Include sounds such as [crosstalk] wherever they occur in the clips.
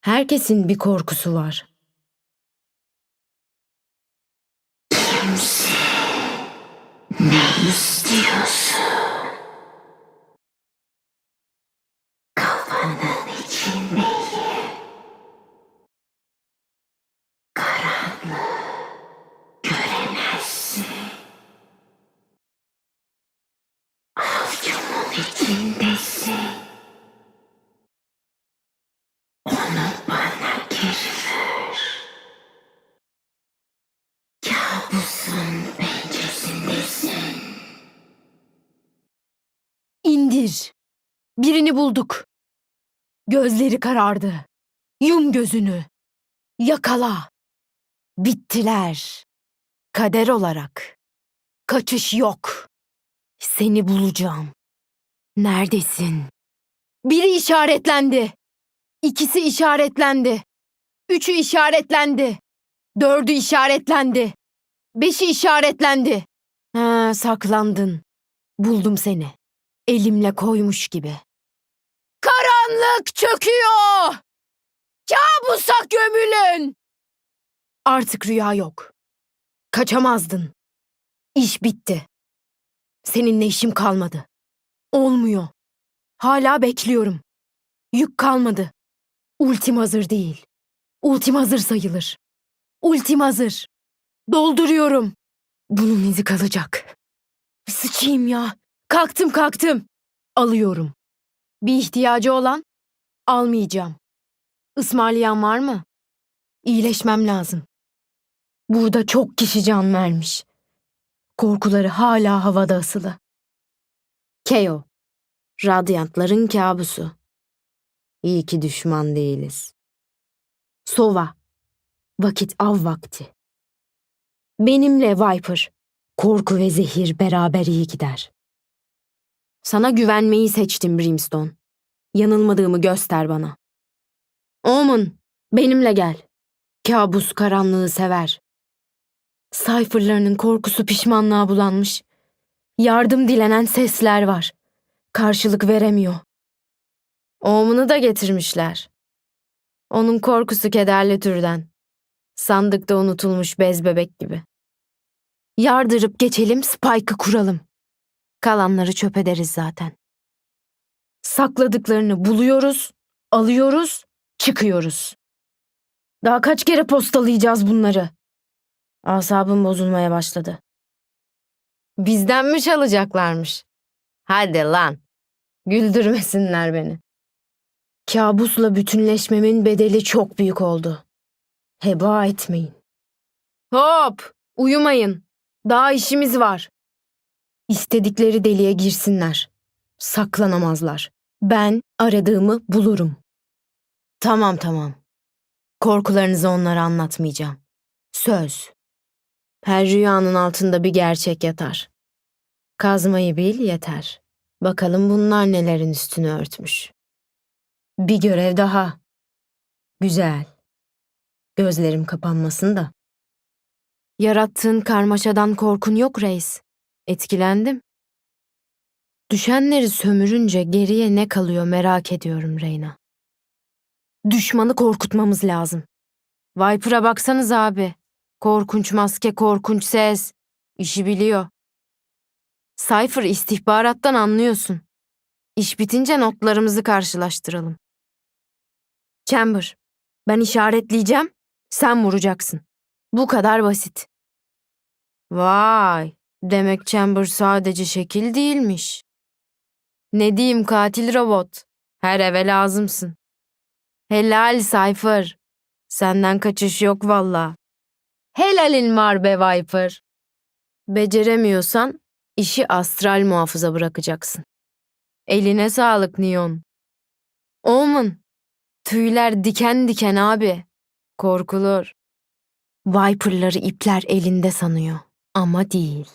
Herkesin bir korkusu var. Ne istiyorsun? İndir. Birini bulduk. Gözleri karardı. Yum gözünü. Yakala. Bittiler. Kader olarak. Kaçış yok. Seni bulacağım. Neredesin? Biri işaretlendi. İkisi işaretlendi. Üçü işaretlendi. Dördü işaretlendi. Beşi işaretlendi. Ha, saklandın. Buldum seni. Elimle koymuş gibi. Karanlık çöküyor. Kabusa gömülün. Artık rüya yok. Kaçamazdın. İş bitti. Seninle işim kalmadı. Olmuyor. Hala bekliyorum. Yük kalmadı. Ultim hazır değil. Ultim hazır sayılır. Ultim hazır. Dolduruyorum. Bunun izi kalacak. Sıçayım ya. Kalktım kalktım. Alıyorum. Bir ihtiyacı olan almayacağım. Ismarlayan var mı? İyileşmem lazım. Burada çok kişi can vermiş. Korkuları hala havada asılı. Keo. Radyantların kabusu. İyi ki düşman değiliz. Sova. Vakit av vakti. Benimle Viper. Korku ve zehir beraber iyi gider. Sana güvenmeyi seçtim Brimstone. Yanılmadığımı göster bana. Omen, benimle gel. Kabus karanlığı sever. Cypher'larının korkusu pişmanlığa bulanmış. Yardım dilenen sesler var. Karşılık veremiyor. Omen'ı da getirmişler. Onun korkusu kederli türden. Sandıkta unutulmuş bez bebek gibi. Yardırıp geçelim, Spike'ı kuralım. Kalanları çöp ederiz zaten. Sakladıklarını buluyoruz, alıyoruz, çıkıyoruz. Daha kaç kere postalayacağız bunları? Asabım bozulmaya başladı. Bizden mi çalacaklarmış? Hadi lan. Güldürmesinler beni. Kabusla bütünleşmemin bedeli çok büyük oldu. Heba etmeyin. Hop! Uyumayın. Daha işimiz var. İstedikleri deliğe girsinler. Saklanamazlar. Ben aradığımı bulurum. Tamam tamam. Korkularınızı onlara anlatmayacağım. Söz. Her rüyanın altında bir gerçek yatar. Kazmayı bil yeter. Bakalım bunlar nelerin üstünü örtmüş. Bir görev daha. Güzel. Gözlerim kapanmasın da. Yarattığın karmaşadan korkun yok reis. Etkilendim. Düşenleri sömürünce geriye ne kalıyor merak ediyorum Reyna. Düşmanı korkutmamız lazım. Viper'a baksanız abi. Korkunç maske, korkunç ses. İşi biliyor. Cypher istihbarattan anlıyorsun. İş bitince notlarımızı karşılaştıralım. Chamber, ben işaretleyeceğim, sen vuracaksın. Bu kadar basit. Vay, demek Chamber sadece şekil değilmiş. Ne diyeyim katil robot, her eve lazımsın. Helal Cypher, senden kaçış yok valla. Helalin var be Viper. Beceremiyorsan işi astral muhafıza bırakacaksın. Eline sağlık Neon. Omen, tüyler diken diken abi. Korkulur. Viper'ları ipler elinde sanıyor ama değil.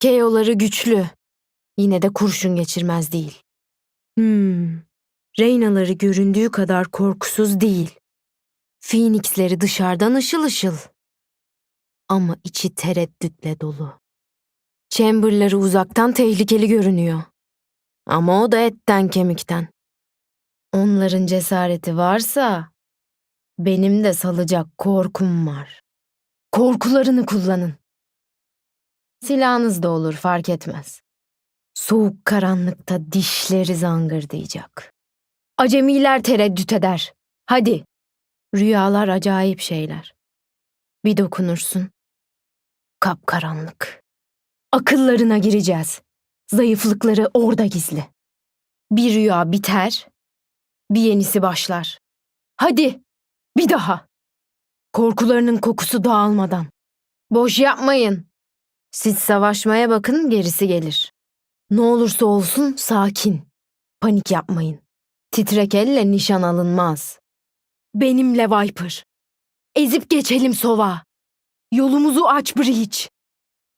Keo'ları güçlü. Yine de kurşun geçirmez değil. Hmm. Reyna'ları göründüğü kadar korkusuz değil. Phoenix'leri dışarıdan ışıl ışıl. Ama içi tereddütle dolu. Chamber'ları uzaktan tehlikeli görünüyor. Ama o da etten kemikten. Onların cesareti varsa Benim de salacak korkum var. Korkularını kullanın. Silahınız da olur fark etmez. Soğuk karanlıkta dişleri zangırdayacak. Acemiler tereddüt eder. Hadi. Rüyalar acayip şeyler. Bir dokunursun. Kapkaranlık. Akıllarına gireceğiz. Zayıflıkları orada gizli. Bir rüya biter, bir yenisi başlar. Hadi, bir daha. Korkularının kokusu dağılmadan. Boş yapmayın. Siz savaşmaya bakın, gerisi gelir. Ne olursa olsun sakin. Panik yapmayın. Titrek elle nişan alınmaz. Benimle Viper. Ezip geçelim sova. Yolumuzu aç Breach.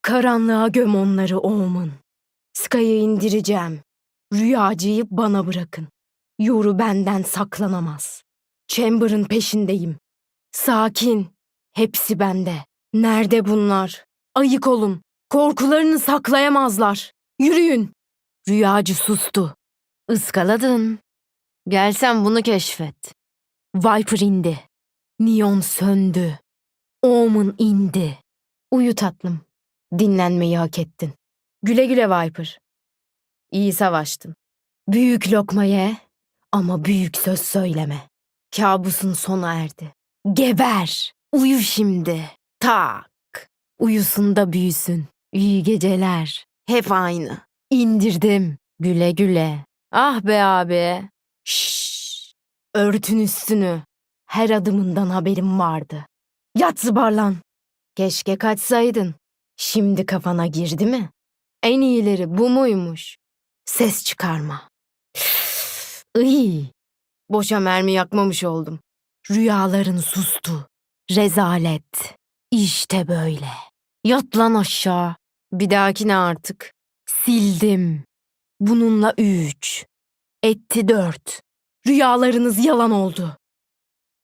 Karanlığa göm onları Omen. Sky'ı indireceğim. Rüyacıyı bana bırakın. Yoru benden saklanamaz. Chamber'ın peşindeyim. Sakin. Hepsi bende. Nerede bunlar? Ayık olun. Korkularını saklayamazlar. Yürüyün. Rüyacı sustu. Iskaladın. Gelsen bunu keşfet. Viper indi. Neon söndü. Omen indi. Uyu tatlım. Dinlenmeyi hak ettin. Güle güle Viper. İyi savaştın. Büyük lokma ye ama büyük söz söyleme. Kabusun sona erdi. Geber. Uyu şimdi. Tak. Uyusun da büyüsün. İyi geceler. Hep aynı. İndirdim. Güle güle. Ah be abi. Şşş. Örtün üstünü. Her adımından haberim vardı. Yat zıbarlan. Keşke kaçsaydın. Şimdi kafana girdi mi? En iyileri bu muymuş? Ses çıkarma. Iy. Boşa mermi yakmamış oldum. Rüyaların sustu. Rezalet. İşte böyle. Yat lan aşağı. Bir dahakine artık. Sildim. Bununla üç. Etti dört. Rüyalarınız yalan oldu.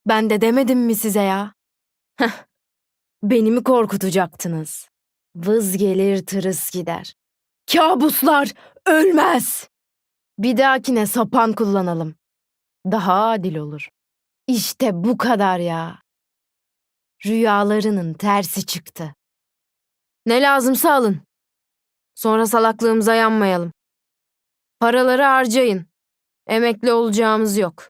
Ben de demedim mi size ya? Heh. Beni mi korkutacaktınız? Vız gelir tırıs gider. Kabuslar ölmez. Bir dahakine sapan kullanalım. Daha adil olur. İşte bu kadar ya. Rüyalarının tersi çıktı. Ne lazımsa alın. Sonra salaklığımıza yanmayalım. Paraları harcayın. Emekli olacağımız yok.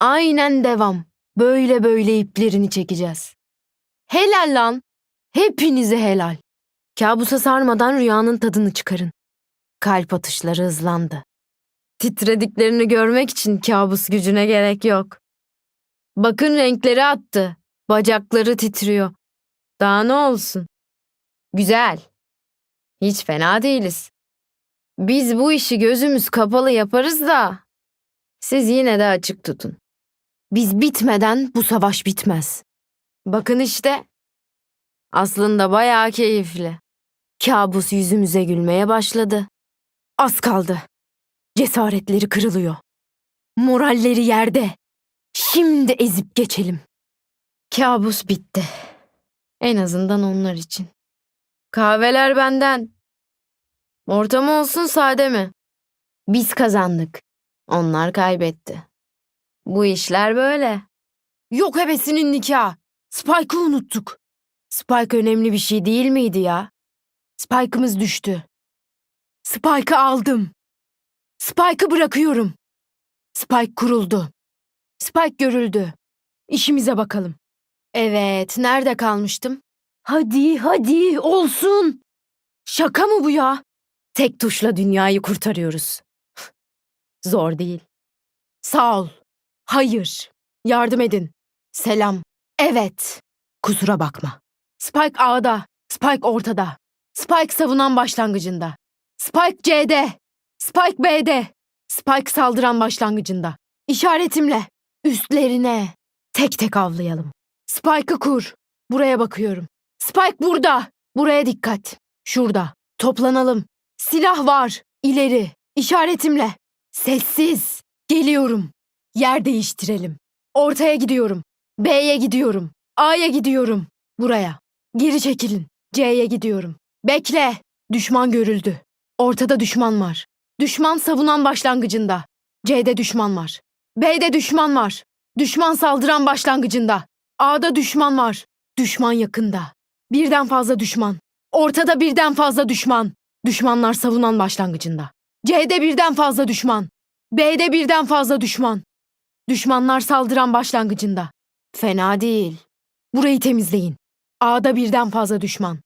Aynen devam. Böyle böyle iplerini çekeceğiz. Helal lan. Hepinize helal. Kabusa sarmadan rüyanın tadını çıkarın. Kalp atışları hızlandı. Titrediklerini görmek için kabus gücüne gerek yok. Bakın renkleri attı. Bacakları titriyor. Daha ne olsun? Güzel. Hiç fena değiliz. Biz bu işi gözümüz kapalı yaparız da siz yine de açık tutun. Biz bitmeden bu savaş bitmez. Bakın işte. Aslında bayağı keyifli. Kabus yüzümüze gülmeye başladı. Az kaldı. Cesaretleri kırılıyor. Moralleri yerde. Şimdi ezip geçelim. Kabus bitti. En azından onlar için. Kahveler benden. Orta olsun sade mi? Biz kazandık. Onlar kaybetti. Bu işler böyle. Yok hebesinin nikahı. Spike'ı unuttuk. Spike önemli bir şey değil miydi ya? Spike'ımız düştü. Spike'ı aldım. Spike'ı bırakıyorum. Spike kuruldu. Spike görüldü. İşimize bakalım. Evet, nerede kalmıştım? Hadi, hadi, olsun. Şaka mı bu ya? Tek tuşla dünyayı kurtarıyoruz. [laughs] Zor değil. Sağ ol. Hayır. Yardım edin. Selam. Evet. Kusura bakma. Spike A'da. Spike ortada. Spike savunan başlangıcında. Spike C'de. Spike B'de. Spike saldıran başlangıcında. İşaretimle. Üstlerine. Tek tek avlayalım. Spike'ı kur. Buraya bakıyorum. Spike burada. Buraya dikkat. Şurada. Toplanalım. Silah var. İleri. İşaretimle. Sessiz. Geliyorum. Yer değiştirelim. Ortaya gidiyorum. B'ye gidiyorum. A'ya gidiyorum. Buraya. Geri çekilin. C'ye gidiyorum. Bekle. Düşman görüldü. Ortada düşman var. Düşman savunan başlangıcında. C'de düşman var. B'de düşman var. Düşman saldıran başlangıcında. A'da düşman var. Düşman yakında. Birden fazla düşman. Ortada birden fazla düşman. Düşmanlar savunan başlangıcında. C'de birden fazla düşman. B'de birden fazla düşman. Düşmanlar saldıran başlangıcında. Fena değil. Burayı temizleyin. A'da birden fazla düşman.